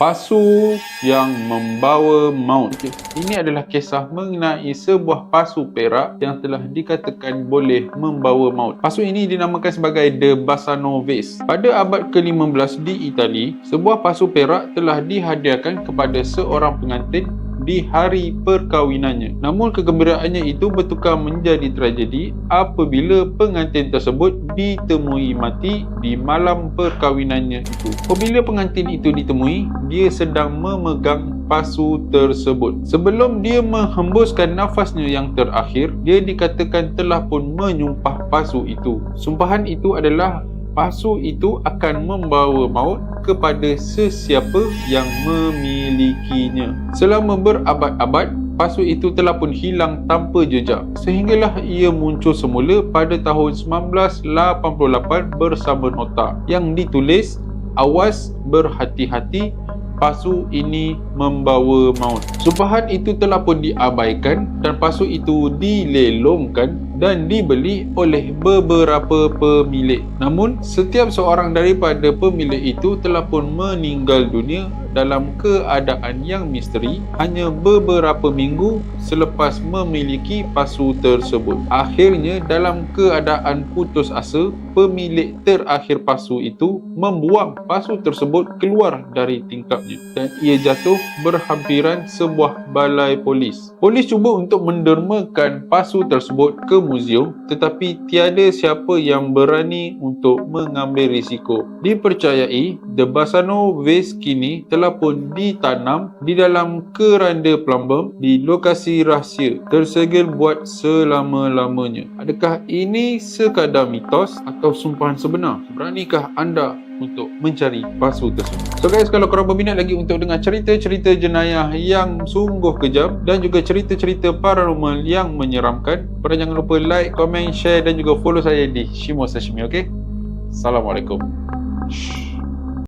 Pasu yang membawa maut. Ini adalah kisah mengenai sebuah pasu perak yang telah dikatakan boleh membawa maut. Pasu ini dinamakan sebagai The Bassano Vase. Pada abad ke-15 di Itali, sebuah pasu perak telah dihadiahkan kepada seorang pengantin di hari perkahwinannya. Namun kegembiraannya itu bertukar menjadi tragedi apabila pengantin tersebut ditemui mati di malam perkahwinannya itu. Apabila pengantin itu ditemui, dia sedang memegang pasu tersebut. Sebelum dia menghembuskan nafasnya yang terakhir, dia dikatakan telah pun menyumpah pasu itu. Sumpahan itu adalah pasu itu akan membawa maut kepada sesiapa yang memilikinya. Selama berabad-abad, pasu itu telah pun hilang tanpa jejak sehinggalah ia muncul semula pada tahun 1988 bersama nota yang ditulis awas berhati-hati pasu ini membawa maut. Sumpahan itu telah pun diabaikan dan pasu itu dilelongkan dan dibeli oleh beberapa pemilik. Namun, setiap seorang daripada pemilik itu telah pun meninggal dunia dalam keadaan yang misteri hanya beberapa minggu selepas memiliki pasu tersebut. Akhirnya, dalam keadaan putus asa, pemilik terakhir pasu itu membuang pasu tersebut keluar dari tingkapnya dan ia jatuh berhampiran sebuah balai polis. Polis cuba untuk mendermakan pasu tersebut ke muzium tetapi tiada siapa yang berani untuk mengambil risiko. Dipercayai, The Bassano Vase kini telah pun ditanam di dalam keranda plumbum di lokasi rahsia tersegel buat selama-lamanya. Adakah ini sekadar mitos atau sumpahan sebenar? Beranikah anda untuk mencari pasu tersebut. So guys, kalau korang berminat lagi untuk dengar cerita-cerita jenayah yang sungguh kejam dan juga cerita-cerita paranormal yang menyeramkan, korang jangan lupa like, comment, share dan juga follow saya di Shimo Sashimi, okay? Assalamualaikum. Shh.